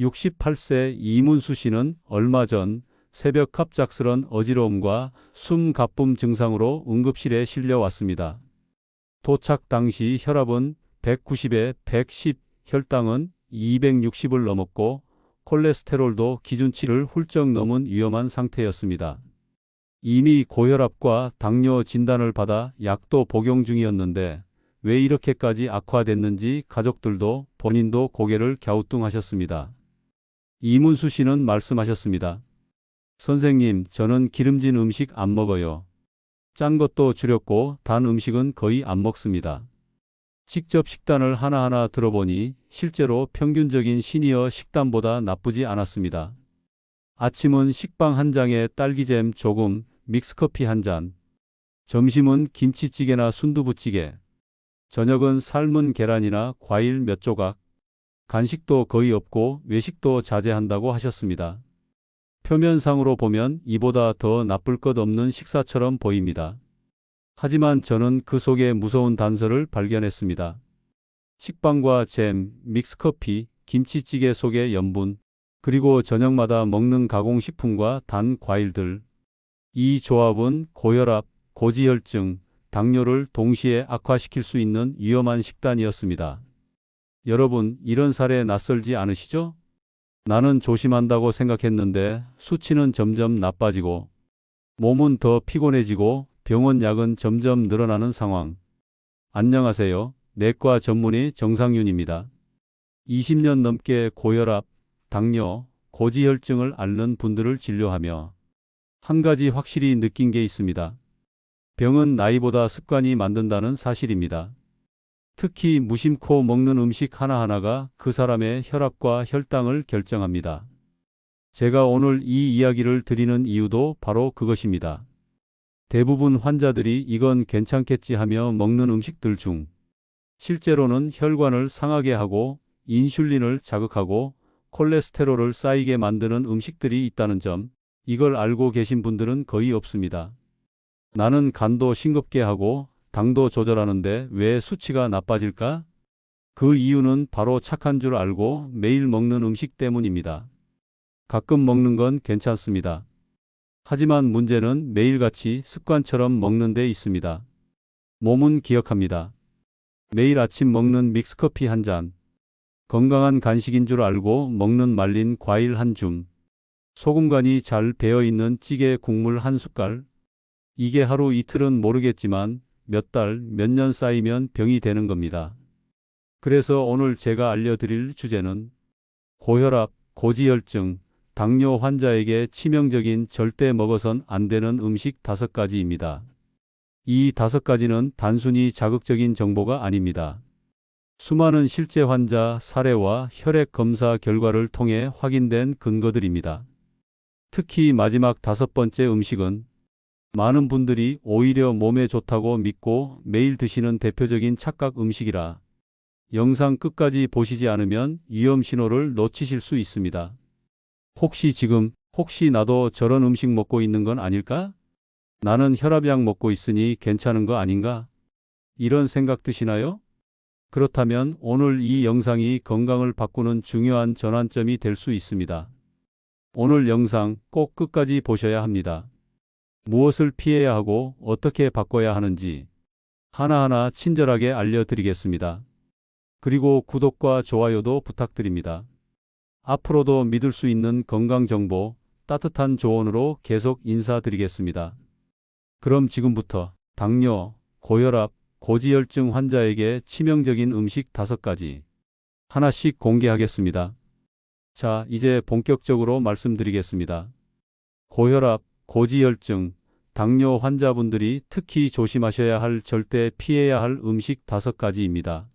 68세 이문수 씨는 얼마 전 새벽 갑작스런 어지러움과 숨 가쁨 증상으로 응급실에 실려왔습니다. 도착 당시 혈압은 190에 110, 혈당은 260을 넘었고 콜레스테롤도 기준치를 훌쩍 넘은 위험한 상태였습니다. 이미 고혈압과 당뇨 진단을 받아 약도 복용 중이었는데 왜 이렇게까지 악화됐는지 가족들도 본인도 고개를 갸우뚱하셨습니다. 이문수 씨는 말씀하셨습니다. 선생님, 저는 기름진 음식 안 먹어요. 짠 것도 줄였고 단 음식은 거의 안 먹습니다. 직접 식단을 하나하나 들어보니 실제로 평균적인 시니어 식단보다 나쁘지 않았습니다. 아침은 식빵 한 장에 딸기잼 조금, 믹스커피 한 잔. 점심은 김치찌개나 순두부찌개. 저녁은 삶은 계란이나 과일 몇 조각. 간식도 거의 없고 외식도 자제한다고 하셨습니다. 표면상으로 보면 이보다 더 나쁠 것 없는 식사처럼 보입니다. 하지만 저는 그 속에 무서운 단서를 발견했습니다. 식빵과 잼, 믹스커피, 김치찌개 속의 염분, 그리고 저녁마다 먹는 가공식품과 단 과일들. 이 조합은 고혈압, 고지혈증, 당뇨를 동시에 악화시킬 수 있는 위험한 식단이었습니다. 여러분, 이런 사례 낯설지 않으시죠? 나는 조심한다고 생각했는데 수치는 점점 나빠지고 몸은 더 피곤해지고 병원 약은 점점 늘어나는 상황. 안녕하세요. 내과 전문의 정상윤입니다. 20년 넘게 고혈압, 당뇨, 고지혈증을 앓는 분들을 진료하며 한 가지 확실히 느낀 게 있습니다. 병은 나이보다 습관이 만든다는 사실입니다. 특히 무심코 먹는 음식 하나하나가 그 사람의 혈압과 혈당을 결정합니다. 제가 오늘 이 이야기를 드리는 이유도 바로 그것입니다. 대부분 환자들이 이건 괜찮겠지 하며 먹는 음식들 중 실제로는 혈관을 상하게 하고 인슐린을 자극하고 콜레스테롤을 쌓이게 만드는 음식들이 있다는 점, 이걸 알고 계신 분들은 거의 없습니다. 나는 간도 싱겁게 하고 당도 조절하는데 왜 수치가 나빠질까? 그 이유는 바로 착한 줄 알고 매일 먹는 음식 때문입니다. 가끔 먹는 건 괜찮습니다. 하지만 문제는 매일같이 습관처럼 먹는 데 있습니다. 몸은 기억합니다. 매일 아침 먹는 믹스커피 한 잔, 건강한 간식인 줄 알고 먹는 말린 과일 한 줌, 소금간이 잘 배어 있는 찌개 국물 한 숟갈, 이게 하루 이틀은 모르겠지만 몇 달, 몇 년 쌓이면 병이 되는 겁니다. 그래서 오늘 제가 알려드릴 주제는 고혈압, 고지혈증, 당뇨 환자에게 치명적인 절대 먹어선 안 되는 음식 다섯 가지입니다. 이 다섯 가지는 단순히 자극적인 정보가 아닙니다. 수많은 실제 환자 사례와 혈액 검사 결과를 통해 확인된 근거들입니다. 특히 마지막 다섯 번째 음식은 많은 분들이 오히려 몸에 좋다고 믿고 매일 드시는 대표적인 착각 음식이라 영상 끝까지 보시지 않으면 위험 신호를 놓치실 수 있습니다. 혹시 지금 혹시 나도 저런 음식 먹고 있는 건 아닐까? 나는 혈압약 먹고 있으니 괜찮은 거 아닌가? 이런 생각 드시나요? 그렇다면 오늘 이 영상이 건강을 바꾸는 중요한 전환점이 될 수 있습니다. 오늘 영상 꼭 끝까지 보셔야 합니다. 무엇을 피해야 하고 어떻게 바꿔야 하는지 하나하나 친절하게 알려드리겠습니다. 그리고 구독과 좋아요도 부탁드립니다. 앞으로도 믿을 수 있는 건강 정보, 따뜻한 조언으로 계속 인사드리겠습니다. 그럼 지금부터 당뇨, 고혈압, 고지혈증 환자에게 치명적인 음식 다섯 가지 하나씩 공개하겠습니다. 자, 이제 본격적으로 말씀드리겠습니다. 고혈압, 고지혈증, 당뇨 환자분들이 특히 조심하셔야 할 절대 피해야 할 음식 다섯 가지입니다.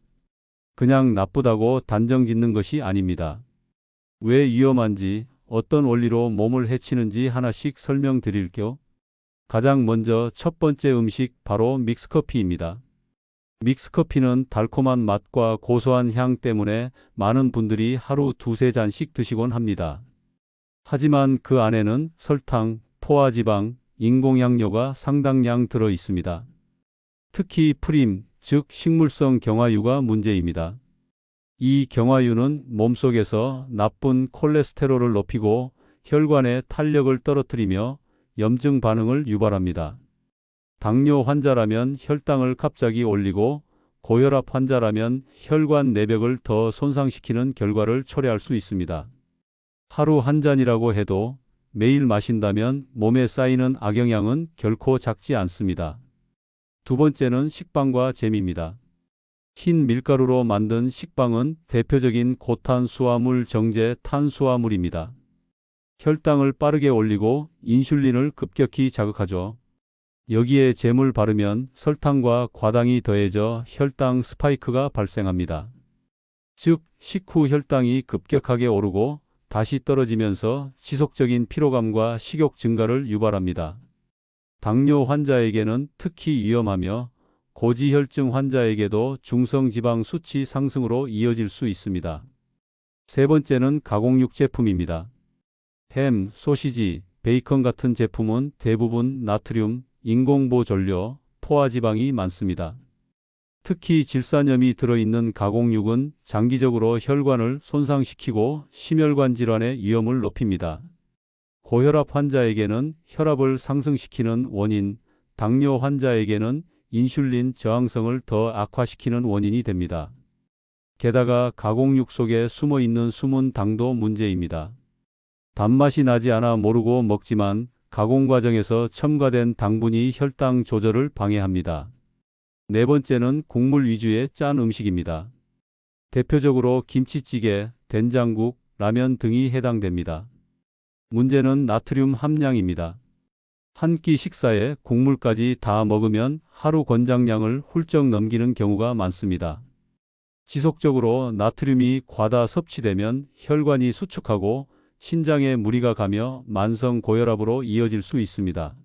그냥 나쁘다고 단정 짓는 것이 아닙니다. 왜 위험한지, 어떤 원리로 몸을 해치는지 하나씩 설명드릴게요. 가장 먼저 첫 번째 음식 바로 믹스커피입니다. 믹스커피는 달콤한 맛과 고소한 향 때문에 많은 분들이 하루 두세 잔씩 드시곤 합니다. 하지만 그 안에는 설탕, 포화지방, 인공향료가 상당량 들어 있습니다. 특히 프림, 즉 식물성 경화유가 문제입니다. 이 경화유는 몸속에서 나쁜 콜레스테롤을 높이고 혈관의 탄력을 떨어뜨리며 염증 반응을 유발합니다. 당뇨 환자라면 혈당을 갑자기 올리고 고혈압 환자라면 혈관 내벽을 더 손상시키는 결과를 초래할 수 있습니다. 하루 한 잔이라고 해도 매일 마신다면 몸에 쌓이는 악영향은 결코 작지 않습니다. 두 번째는 식빵과 잼입니다. 흰 밀가루로 만든 식빵은 대표적인 고탄수화물 정제 탄수화물입니다. 혈당을 빠르게 올리고 인슐린을 급격히 자극하죠. 여기에 잼을 바르면 설탕과 과당이 더해져 혈당 스파이크가 발생합니다. 즉, 식후 혈당이 급격하게 오르고 다시 떨어지면서 지속적인 피로감과 식욕 증가를 유발합니다. 당뇨 환자에게는 특히 위험하며 고지혈증 환자에게도 중성지방 수치 상승으로 이어질 수 있습니다. 세 번째는 가공육 제품입니다. 햄, 소시지, 베이컨 같은 제품은 대부분 나트륨, 인공보존료, 포화지방이 많습니다. 특히 질산염이 들어있는 가공육은 장기적으로 혈관을 손상시키고 심혈관 질환의 위험을 높입니다. 고혈압 환자에게는 혈압을 상승시키는 원인, 당뇨 환자에게는 인슐린 저항성을 더 악화시키는 원인이 됩니다. 게다가 가공육 속에 숨어 있는 숨은 당도 문제입니다. 단맛이 나지 않아 모르고 먹지만 가공 과정에서 첨가된 당분이 혈당 조절을 방해합니다. 네 번째는 국물 위주의 짠 음식입니다. 대표적으로 김치찌개, 된장국, 라면 등이 해당됩니다. 문제는 나트륨 함량입니다. 한 끼 식사에 국물까지 다 먹으면 하루 권장량을 훌쩍 넘기는 경우가 많습니다. 지속적으로 나트륨이 과다 섭취되면 혈관이 수축하고 신장에 무리가 가며 만성 고혈압으로 이어질 수 있습니다.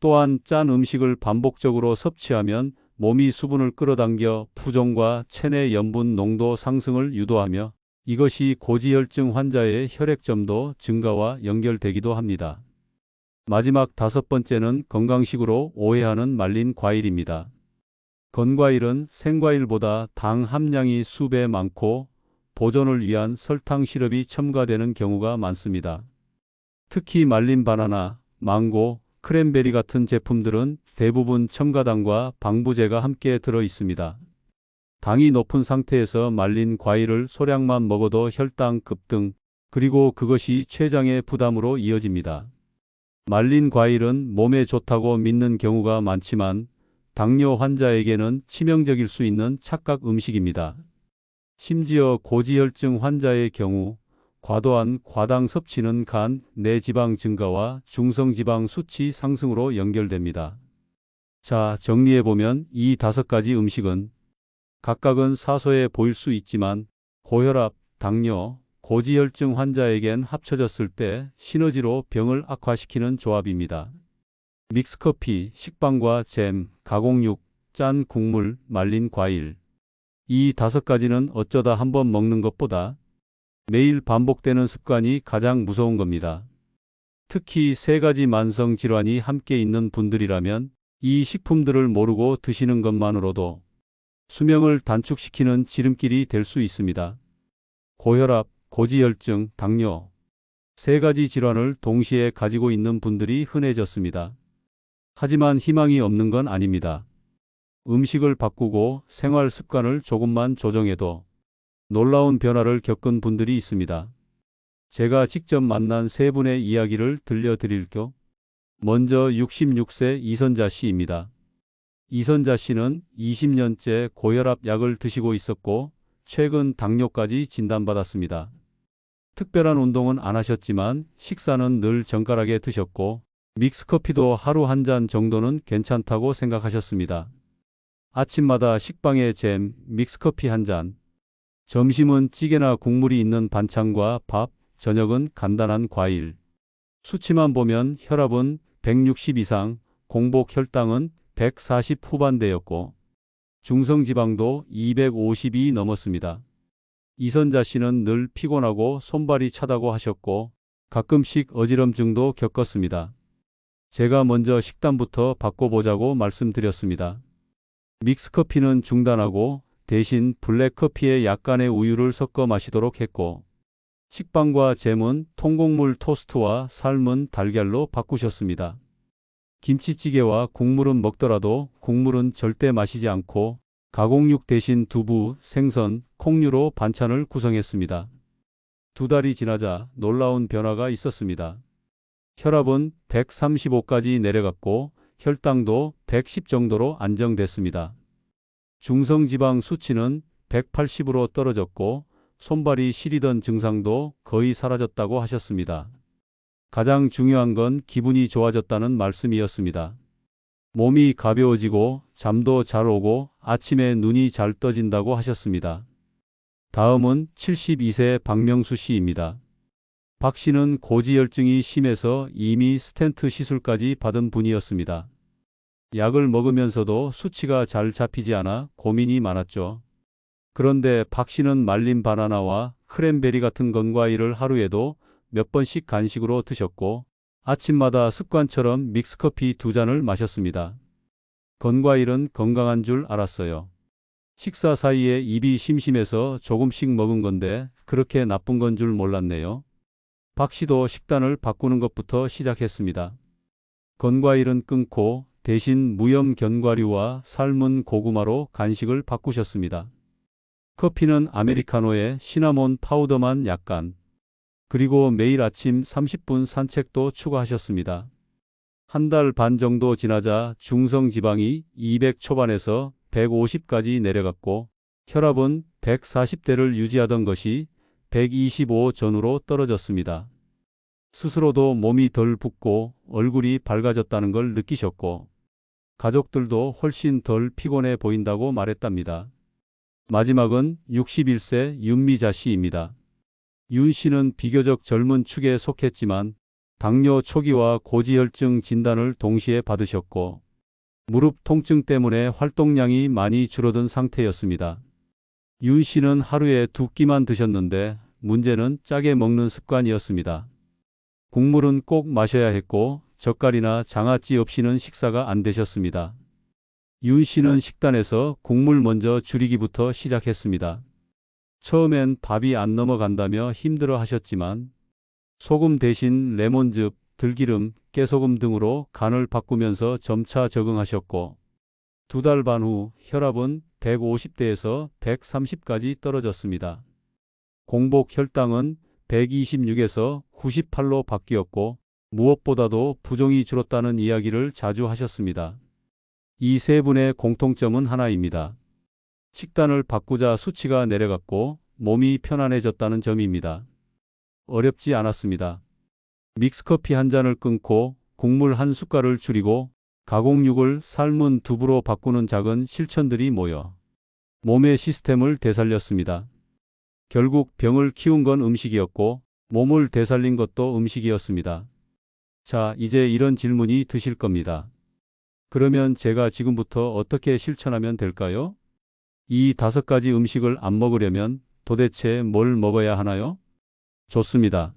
또한 짠 음식을 반복적으로 섭취하면 몸이 수분을 끌어당겨 부종과 체내 염분 농도 상승을 유도하며 이것이 고지혈증 환자의 혈액점도 증가와 연결되기도 합니다. 마지막 다섯 번째는 건강식으로 오해하는 말린 과일입니다. 건과일은 생과일보다 당 함량이 수배 많고 보존을 위한 설탕 시럽이 첨가되는 경우가 많습니다. 특히 말린 바나나, 망고, 크랜베리 같은 제품들은 대부분 첨가당과 방부제가 함께 들어 있습니다. 당이 높은 상태에서 말린 과일을 소량만 먹어도 혈당 급등, 그리고 그것이 췌장의 부담으로 이어집니다. 말린 과일은 몸에 좋다고 믿는 경우가 많지만 당뇨 환자에게는 치명적일 수 있는 착각 음식입니다. 심지어 고지혈증 환자의 경우 과도한 과당 섭취는 간, 내지방 증가와 중성지방 수치 상승으로 연결됩니다. 자, 정리해보면 이 다섯 가지 음식은 각각은 사소해 보일 수 있지만 고혈압, 당뇨, 고지혈증 환자에겐 합쳐졌을 때 시너지로 병을 악화시키는 조합입니다. 믹스커피, 식빵과 잼, 가공육, 짠 국물, 말린 과일. 이 다섯 가지는 어쩌다 한번 먹는 것보다 매일 반복되는 습관이 가장 무서운 겁니다. 특히 세 가지 만성 질환이 함께 있는 분들이라면 이 식품들을 모르고 드시는 것만으로도 수명을 단축시키는 지름길이 될 수 있습니다. 고혈압, 고지혈증, 당뇨 세 가지 질환을 동시에 가지고 있는 분들이 흔해졌습니다. 하지만 희망이 없는 건 아닙니다. 음식을 바꾸고 생활 습관을 조금만 조정해도 놀라운 변화를 겪은 분들이 있습니다. 제가 직접 만난 세 분의 이야기를 들려드릴게요. 먼저 66세 이선자 씨입니다. 이선자 씨는 20년째 고혈압 약을 드시고 있었고 최근 당뇨까지 진단받았습니다. 특별한 운동은 안 하셨지만 식사는 늘 정갈하게 드셨고 믹스커피도 하루 한 잔 정도는 괜찮다고 생각하셨습니다. 아침마다 식빵에 잼, 믹스커피 한 잔, 점심은 찌개나 국물이 있는 반찬과 밥, 저녁은 간단한 과일. 수치만 보면 혈압은 160 이상, 공복 혈당은 140 후반대였고 중성지방도 250이 넘었습니다. 이선자 씨는 늘 피곤하고 손발이 차다고 하셨고 가끔씩 어지럼증도 겪었습니다. 제가 먼저 식단부터 바꿔보자고 말씀드렸습니다. 믹스커피는 중단하고 대신 블랙커피에 약간의 우유를 섞어 마시도록 했고 식빵과 잼은 통곡물 토스트와 삶은 달걀로 바꾸셨습니다. 김치찌개와 국물은 먹더라도 국물은 절대 마시지 않고 가공육 대신 두부, 생선, 콩류로 반찬을 구성했습니다. 두 달이 지나자 놀라운 변화가 있었습니다. 혈압은 135까지 내려갔고 혈당도 110 정도로 안정됐습니다. 중성지방 수치는 180으로 떨어졌고 손발이 시리던 증상도 거의 사라졌다고 하셨습니다. 가장 중요한 건 기분이 좋아졌다는 말씀이었습니다. 몸이 가벼워지고 잠도 잘 오고 아침에 눈이 잘 떠진다고 하셨습니다. 다음은 72세 박명수 씨입니다. 박 씨는 고지혈증이 심해서 이미 스텐트 시술까지 받은 분이었습니다. 약을 먹으면서도 수치가 잘 잡히지 않아 고민이 많았죠. 그런데 박 씨는 말린 바나나와 크랜베리 같은 건과일을 하루에도 몇 번씩 간식으로 드셨고 아침마다 습관처럼 믹스커피 두 잔을 마셨습니다. 건과일은 건강한 줄 알았어요. 식사 사이에 입이 심심해서 조금씩 먹은 건데 그렇게 나쁜 건 줄 몰랐네요. 박 씨도 식단을 바꾸는 것부터 시작했습니다. 건과일은 끊고 대신 무염 견과류와 삶은 고구마로 간식을 바꾸셨습니다. 커피는 아메리카노에 시나몬 파우더만 약간, 그리고 매일 아침 30분 산책도 추가하셨습니다. 한 달 반 정도 지나자 중성 지방이 200 초반에서 150까지 내려갔고 혈압은 140대를 유지하던 것이 125 전후로 떨어졌습니다. 스스로도 몸이 덜 붓고 얼굴이 밝아졌다는 걸 느끼셨고 가족들도 훨씬 덜 피곤해 보인다고 말했답니다. 마지막은 61세 윤미자 씨입니다. 윤 씨는 비교적 젊은 축에 속했지만 당뇨 초기와 고지혈증 진단을 동시에 받으셨고 무릎 통증 때문에 활동량이 많이 줄어든 상태였습니다. 윤 씨는 하루에 두 끼만 드셨는데 문제는 짜게 먹는 습관이었습니다. 국물은 꼭 마셔야 했고 젓갈이나 장아찌 없이는 식사가 안 되셨습니다. 윤 씨는 식단에서 국물 먼저 줄이기부터 시작했습니다. 처음엔 밥이 안 넘어간다며 힘들어 하셨지만 소금 대신 레몬즙, 들기름, 깨소금 등으로 간을 바꾸면서 점차 적응하셨고 두 달 반 후 혈압은 150대에서 130까지 떨어졌습니다. 공복 혈당은 126에서 98로 바뀌었고 무엇보다도 부종이 줄었다는 이야기를 자주 하셨습니다. 이 세 분의 공통점은 하나입니다. 식단을 바꾸자 수치가 내려갔고 몸이 편안해졌다는 점입니다. 어렵지 않았습니다. 믹스커피 한 잔을 끊고 국물 한 숟갈을 줄이고 가공육을 삶은 두부로 바꾸는 작은 실천들이 모여 몸의 시스템을 되살렸습니다. 결국 병을 키운 건 음식이었고 몸을 되살린 것도 음식이었습니다. 자, 이제 이런 질문이 드실 겁니다. 그러면 제가 지금부터 어떻게 실천하면 될까요? 이 다섯 가지 음식을 안 먹으려면 도대체 뭘 먹어야 하나요? 좋습니다.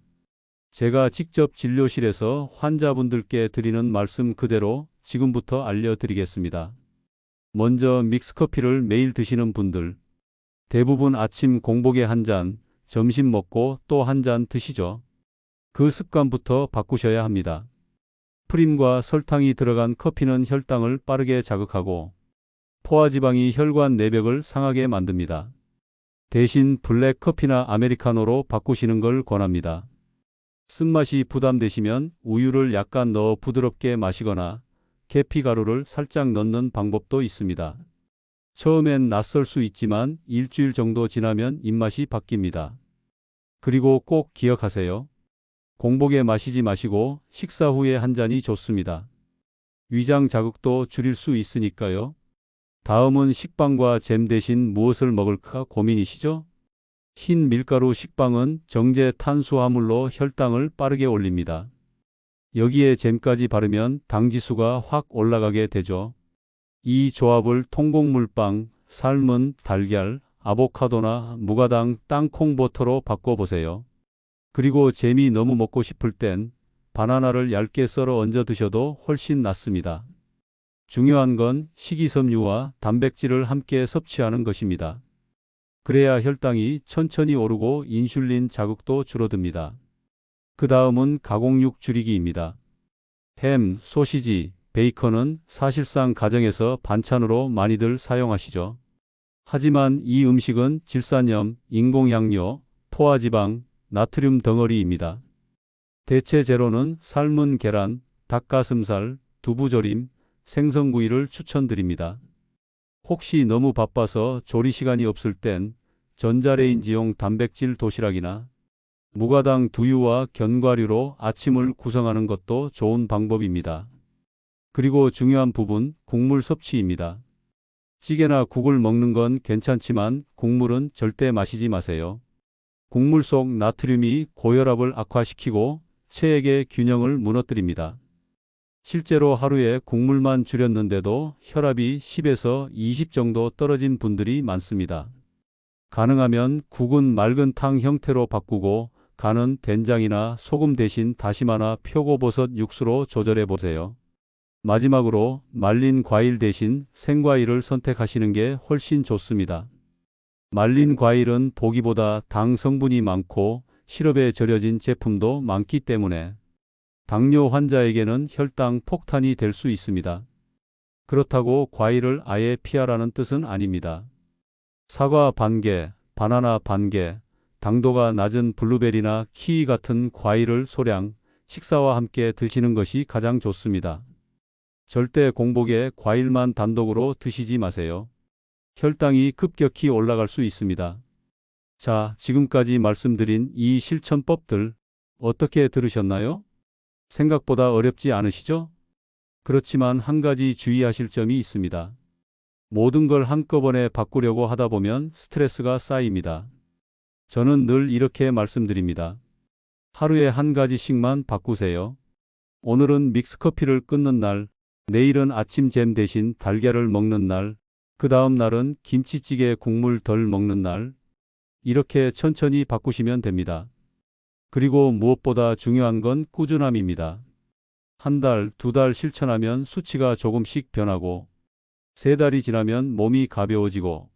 제가 직접 진료실에서 환자분들께 드리는 말씀 그대로 지금부터 알려드리겠습니다. 먼저 믹스커피를 매일 드시는 분들. 대부분 아침 공복에 한 잔, 점심 먹고 또 한 잔 드시죠. 그 습관부터 바꾸셔야 합니다. 프림과 설탕이 들어간 커피는 혈당을 빠르게 자극하고 포화지방이 혈관 내벽을 상하게 만듭니다. 대신 블랙 커피나 아메리카노로 바꾸시는 걸 권합니다. 쓴맛이 부담되시면 우유를 약간 넣어 부드럽게 마시거나 계피 가루를 살짝 넣는 방법도 있습니다. 처음엔 낯설 수 있지만 일주일 정도 지나면 입맛이 바뀝니다. 그리고 꼭 기억하세요. 공복에 마시지 마시고 식사 후에 한 잔이 좋습니다. 위장 자극도 줄일 수 있으니까요. 다음은 식빵과 잼 대신 무엇을 먹을까 고민이시죠? 흰 밀가루 식빵은 정제 탄수화물로 혈당을 빠르게 올립니다. 여기에 잼까지 바르면 당 지수가 확 올라가게 되죠. 이 조합을 통곡물빵, 삶은 달걀, 아보카도나 무가당 땅콩버터로 바꿔보세요. 그리고 잼이 너무 먹고 싶을 땐 바나나를 얇게 썰어 얹어 드셔도 훨씬 낫습니다. 중요한 건 식이섬유와 단백질을 함께 섭취하는 것입니다. 그래야 혈당이 천천히 오르고 인슐린 자극도 줄어듭니다. 그 다음은 가공육 줄이기입니다. 햄, 소시지, 베이컨은 사실상 가정에서 반찬으로 많이들 사용하시죠. 하지만 이 음식은 질산염, 인공양료, 포화지방, 나트륨 덩어리입니다. 대체 제로는 삶은 계란, 닭가슴살, 두부조림, 생선구이를 추천드립니다. 혹시 너무 바빠서 조리 시간이 없을 땐 전자레인지용 단백질 도시락이나 무가당 두유와 견과류로 아침을 구성하는 것도 좋은 방법입니다. 그리고 중요한 부분, 국물 섭취입니다. 찌개나 국을 먹는 건 괜찮지만 국물은 절대 마시지 마세요. 국물 속 나트륨이 고혈압을 악화시키고 체액의 균형을 무너뜨립니다. 실제로 하루에 국물만 줄였는데도 혈압이 10에서 20 정도 떨어진 분들이 많습니다. 가능하면 국은 맑은 탕 형태로 바꾸고 간은 된장이나 소금 대신 다시마나 표고버섯 육수로 조절해 보세요. 마지막으로 말린 과일 대신 생과일을 선택하시는 게 훨씬 좋습니다. 말린 과일은 보기보다 당 성분이 많고 시럽에 절여진 제품도 많기 때문에 당뇨 환자에게는 혈당 폭탄이 될 수 있습니다. 그렇다고 과일을 아예 피하라는 뜻은 아닙니다. 사과 반개, 바나나 반개, 당도가 낮은 블루베리나 키위 같은 과일을 소량 식사와 함께 드시는 것이 가장 좋습니다. 절대 공복에 과일만 단독으로 드시지 마세요. 혈당이 급격히 올라갈 수 있습니다. 자, 지금까지 말씀드린 이 실천법들 어떻게 들으셨나요? 생각보다 어렵지 않으시죠? 그렇지만 한 가지 주의하실 점이 있습니다. 모든 걸 한꺼번에 바꾸려고 하다 보면 스트레스가 쌓입니다. 저는 늘 이렇게 말씀드립니다. 하루에 한 가지씩만 바꾸세요. 오늘은 믹스커피를 끊는 날, 내일은 아침 잼 대신 달걀을 먹는 날, 그 다음 날은 김치찌개 국물 덜 먹는 날, 이렇게 천천히 바꾸시면 됩니다. 그리고 무엇보다 중요한 건 꾸준함입니다. 한 달, 두 달 실천하면 수치가 조금씩 변하고, 세 달이 지나면 몸이 가벼워지고,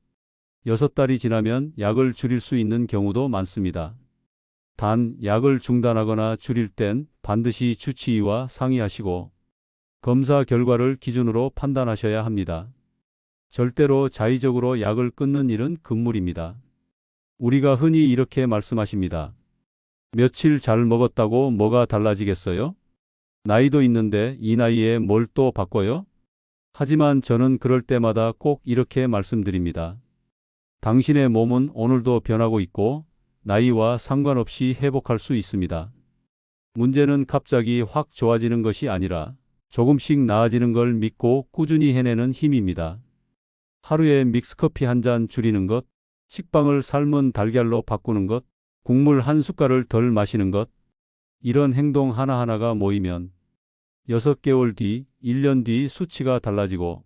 여섯 달이 지나면 약을 줄일 수 있는 경우도 많습니다. 단, 약을 중단하거나 줄일 땐 반드시 주치의와 상의하시고, 검사 결과를 기준으로 판단하셔야 합니다. 절대로 자의적으로 약을 끊는 일은 금물입니다. 우리가 흔히 이렇게 말씀하십니다. 며칠 잘 먹었다고 뭐가 달라지겠어요? 나이도 있는데 이 나이에 뭘 또 바꿔요? 하지만 저는 그럴 때마다 꼭 이렇게 말씀드립니다. 당신의 몸은 오늘도 변하고 있고 나이와 상관없이 회복할 수 있습니다. 문제는 갑자기 확 좋아지는 것이 아니라 조금씩 나아지는 걸 믿고 꾸준히 해내는 힘입니다. 하루에 믹스커피 한 잔 줄이는 것, 식빵을 삶은 달걀로 바꾸는 것, 국물 한 숟갈을 덜 마시는 것, 이런 행동 하나하나가 모이면 6개월 뒤, 1년 뒤 수치가 달라지고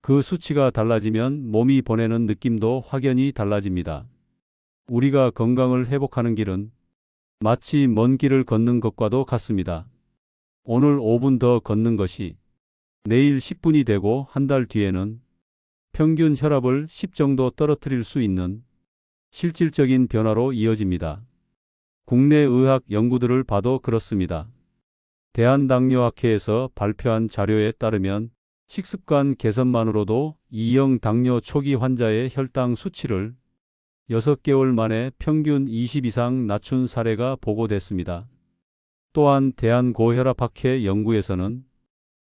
그 수치가 달라지면 몸이 보내는 느낌도 확연히 달라집니다. 우리가 건강을 회복하는 길은 마치 먼 길을 걷는 것과도 같습니다. 오늘 5분 더 걷는 것이 내일 10분이 되고 한 달 뒤에는 평균 혈압을 10 정도 떨어뜨릴 수 있는 실질적인 변화로 이어집니다. 국내 의학 연구들을 봐도 그렇습니다. 대한당뇨학회에서 발표한 자료에 따르면 식습관 개선만으로도 2형 당뇨 초기 환자의 혈당 수치를 6개월 만에 평균 20 이상 낮춘 사례가 보고됐습니다. 또한 대한고혈압학회 연구에서는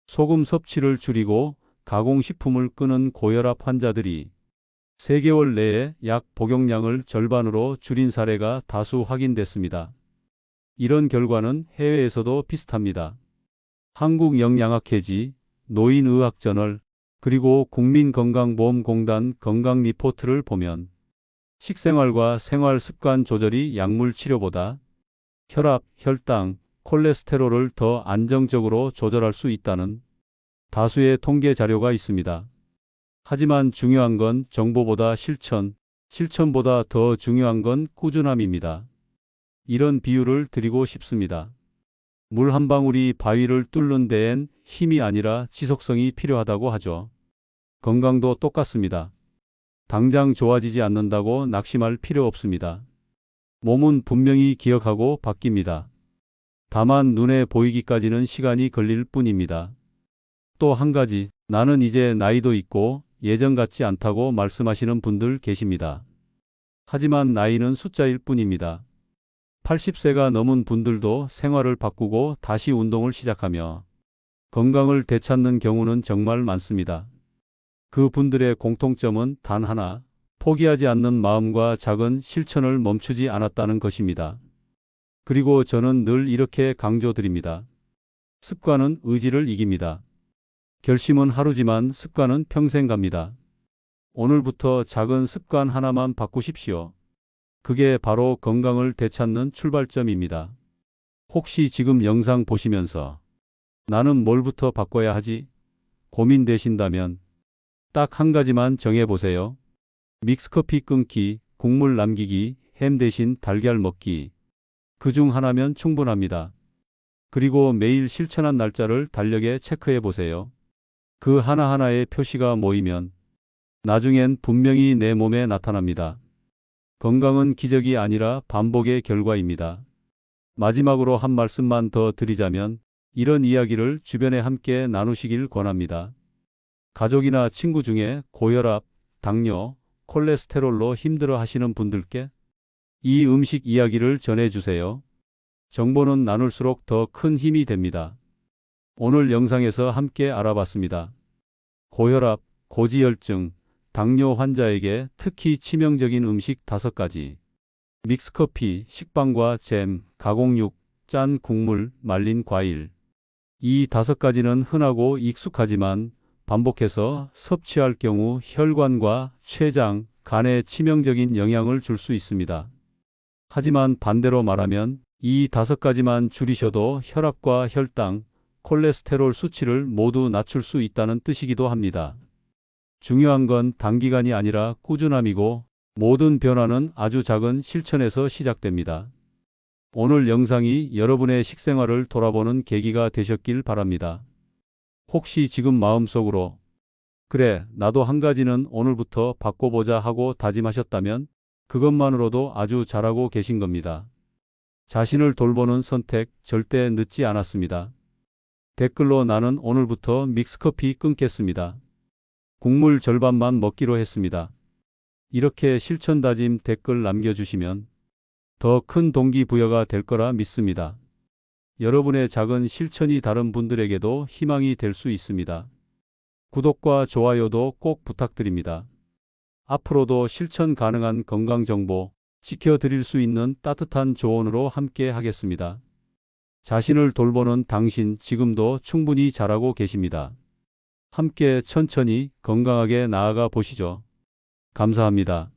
소금 섭취를 줄이고 가공식품을 끊은 고혈압 환자들이 3개월 내에 약 복용량을 절반으로 줄인 사례가 다수 확인됐습니다. 이런 결과는 해외에서도 비슷합니다. 한국영양학회지, 노인의학저널, 그리고 국민건강보험공단 건강리포트를 보면 식생활과 생활습관 조절이 약물 치료보다 혈압, 혈당, 콜레스테롤을 더 안정적으로 조절할 수 있다는 다수의 통계 자료가 있습니다. 하지만 중요한 건 정보보다 실천, 실천보다 더 중요한 건 꾸준함입니다. 이런 비유를 드리고 싶습니다. 물 한 방울이 바위를 뚫는 데엔 힘이 아니라 지속성이 필요하다고 하죠. 건강도 똑같습니다. 당장 좋아지지 않는다고 낙심할 필요 없습니다. 몸은 분명히 기억하고 바뀝니다. 다만 눈에 보이기까지는 시간이 걸릴 뿐입니다. 또 한 가지, 나는 이제 나이도 있고 예전 같지 않다고 말씀하시는 분들 계십니다. 하지만 나이는 숫자일 뿐입니다. 80세가 넘은 분들도 생활을 바꾸고 다시 운동을 시작하며 건강을 되찾는 경우는 정말 많습니다. 그 분들의 공통점은 단 하나, 포기하지 않는 마음과 작은 실천을 멈추지 않았다는 것입니다. 그리고 저는 늘 이렇게 강조드립니다. 습관은 의지를 이깁니다. 결심은 하루지만 습관은 평생 갑니다. 오늘부터 작은 습관 하나만 바꾸십시오. 그게 바로 건강을 되찾는 출발점입니다. 혹시 지금 영상 보시면서 나는 뭘부터 바꿔야 하지? 고민되신다면 딱 한 가지만 정해보세요. 믹스커피 끊기, 국물 남기기, 햄 대신 달걀 먹기. 그 중 하나면 충분합니다. 그리고 매일 실천한 날짜를 달력에 체크해 보세요. 그 하나하나의 표시가 모이면 나중엔 분명히 내 몸에 나타납니다. 건강은 기적이 아니라 반복의 결과입니다. 마지막으로 한 말씀만 더 드리자면 이런 이야기를 주변에 함께 나누시길 권합니다. 가족이나 친구 중에 고혈압, 당뇨, 콜레스테롤로 힘들어 하시는 분들께 이 음식 이야기를 전해주세요. 정보는 나눌수록 더 큰 힘이 됩니다. 오늘 영상에서 함께 알아봤습니다. 고혈압, 고지혈증, 당뇨 환자에게 특히 치명적인 음식 5가지. 믹스커피, 식빵과 잼, 가공육, 짠 국물, 말린 과일. 이 다섯 가지는 흔하고 익숙하지만 반복해서 섭취할 경우 혈관과 췌장, 간에 치명적인 영향을 줄 수 있습니다. 하지만 반대로 말하면 이 다섯 가지만 줄이셔도 혈압과 혈당, 콜레스테롤 수치를 모두 낮출 수 있다는 뜻이기도 합니다. 중요한 건 단기간이 아니라 꾸준함이고 모든 변화는 아주 작은 실천에서 시작됩니다. 오늘 영상이 여러분의 식생활을 돌아보는 계기가 되셨길 바랍니다. 혹시 지금 마음속으로 그래, 나도 한 가지는 오늘부터 바꿔보자 하고 다짐하셨다면 그것만으로도 아주 잘하고 계신 겁니다. 자신을 돌보는 선택 절대 늦지 않았습니다. 댓글로 나는 오늘부터 믹스커피 끊겠습니다. 국물 절반만 먹기로 했습니다. 이렇게 실천 다짐 댓글 남겨주시면 더 큰 동기부여가 될 거라 믿습니다. 여러분의 작은 실천이 다른 분들에게도 희망이 될 수 있습니다. 구독과 좋아요도 꼭 부탁드립니다. 앞으로도 실천 가능한 건강 정보 지켜드릴 수 있는 따뜻한 조언으로 함께 하겠습니다. 자신을 돌보는 당신 지금도 충분히 잘하고 계십니다. 함께 천천히 건강하게 나아가 보시죠. 감사합니다.